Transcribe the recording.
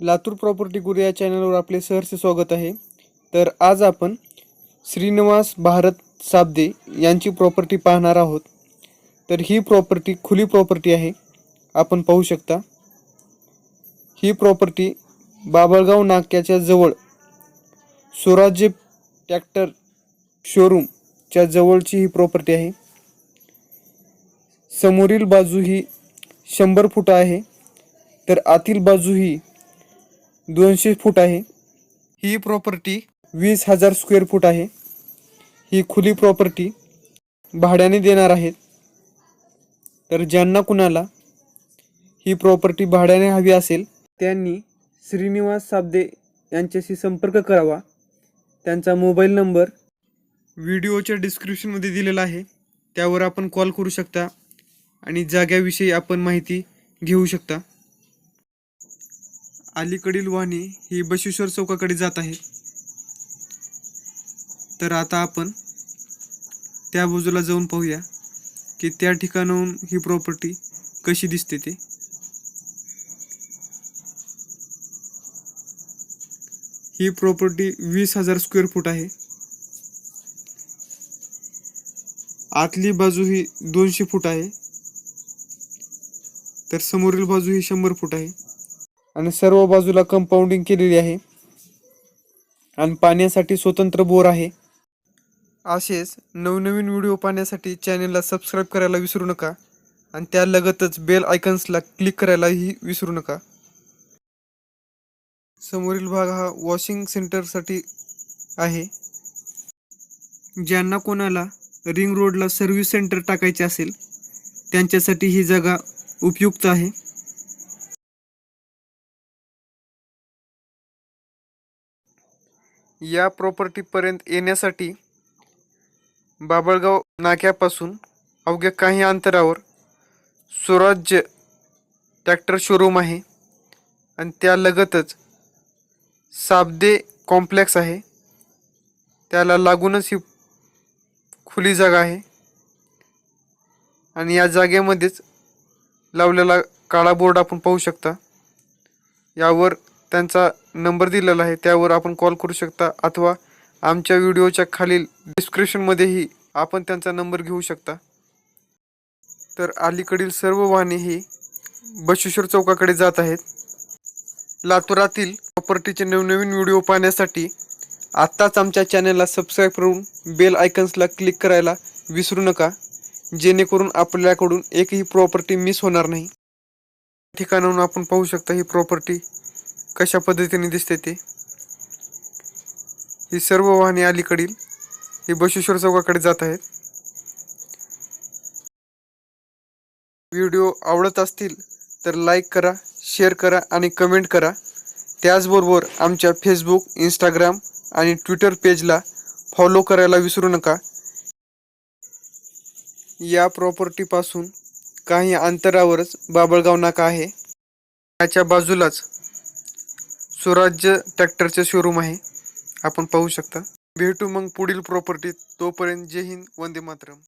Latur property गुरु या चॅनलवर आपले सहर्ष स्वागत आहे. तर आज आपण श्रीनिवास भारत साबदे यांची प्रॉपर्टी पाहणार आहोत. तर ही प्रॉपर्टी खुली प्रॉपर्टी आहे. आपण पाहू शकता. ही प्रॉपर्टी बाबळगाव नाक्याच्या जवळ स्वराज्य ट्रॅक्टर शोरूमच्या जवळची ही प्रॉपर्टी आहे. समोरील बाजू ही शंभर फूट आहे. तर आतील बाजू ही दोनशे फूट आहे. ही प्रॉपर्टी वीस हजार स्क्वेअर फूट आहे. ही खुली प्रॉपर्टी भाड्याने देणार आहेत. तर ज्यांना कुणाला ही प्रॉपर्टी भाड्याने हवी असेल त्यांनी श्रीनिवास साबदे यांच्याशी संपर्क करावा. त्यांचा मोबाईल नंबर व्हिडिओच्या डिस्क्रिप्शनमध्ये दिलेला आहे. त्यावर आपण कॉल करू शकता आणि जाग्याविषयी आपण माहिती घेऊ शकता. अलीकडील वाहने ही बशेश्वर चौकाकडे जात आहेत तर आता आपण त्या बाजूला जाऊन पाहूया की त्या ठिकाणाहून ही प्रॉपर्टी कशी दिसते ते. ही प्रॉपर्टी वीस हजार स्क्वेअर फूट आहे. आतली बाजू ही दोनशे फूट आहे. तर समोरील बाजू ही शंभर फूट आहे. आणि सर्व बाजूला कंपाऊंडिंग केलेली आहे. आणि पाण्यासाठी स्वतंत्र बोर आहे. असेच नवनवीन व्हिडिओ पाहण्यासाठी चॅनलला सबस्क्राईब करायला विसरू नका. आणि त्या लगतच बेल आयकन्सला क्लिक करायलाही विसरू नका. समोरील भाग हा वॉशिंग सेंटरसाठी आहे. ज्यांना कोणाला रिंग रोडला सर्व्हिस सेंटर टाकायचे असेल त्यांच्यासाठी ही जागा उपयुक्त आहे. या प्रॉपर्टीपर्यंत येण्यासाठी बाबळगाव नाक्यापासून अवघ्या काही अंतरावर स्वराज्य ट्रॅक्टर शोरूम आहे. आणि त्या लगतच साबदे कॉम्प्लेक्स आहे. त्याला लागूनच ही खुली जागा आहे. आणि या जागेमध्येच लावलेला काळा बोर्ड आपण पाहू शकता. यावर त्यांचा नंबर दिलेला आहे त्यावर आपण कॉल करू शकता अथवा आमच्या व्हिडिओच्या खालील डिस्क्रिप्शनमध्येही आपण त्यांचा नंबर घेऊ शकता. तर अलीकडील सर्व वाहने ही बशेश्वर चौकाकडे जात आहेत. लातूरातील प्रॉपर्टीचे नवनवीन व्हिडिओ पाहण्यासाठी आत्ताच आमच्या चॅनलला सबस्क्राईब करून बेल आयकन्सला क्लिक करायला विसरू नका जेणेकरून आपल्याकडून एकही प्रॉपर्टी मिस होणार नाही. ठिकाणाहून आपण पाहू शकता ही प्रॉपर्टी कशा पद्धतीने दिसते ते? ही सर्व वाहने अलीकडील ही बशेश्वर चौकाकडे जात आहेत. व्हिडिओ आवडत असतील तर लाईक करा शेअर करा आणि कमेंट करा. त्याचबरोबर आमच्या फेसबुक इंस्टाग्राम आणि ट्विटर पेजला फॉलो करायला विसरू नका. या प्रॉपर्टीपासून काही अंतरावरच बाबळगाव नाका आहे. त्याच्या बाजूलाच स्वराज्य ट्रॅक्टरचे शोरूम आहे. आपण पाहू शकता. भेटू मग पुढील प्रॉपर्टीत तोपर्यंत जय हिंद वंदे मातरम.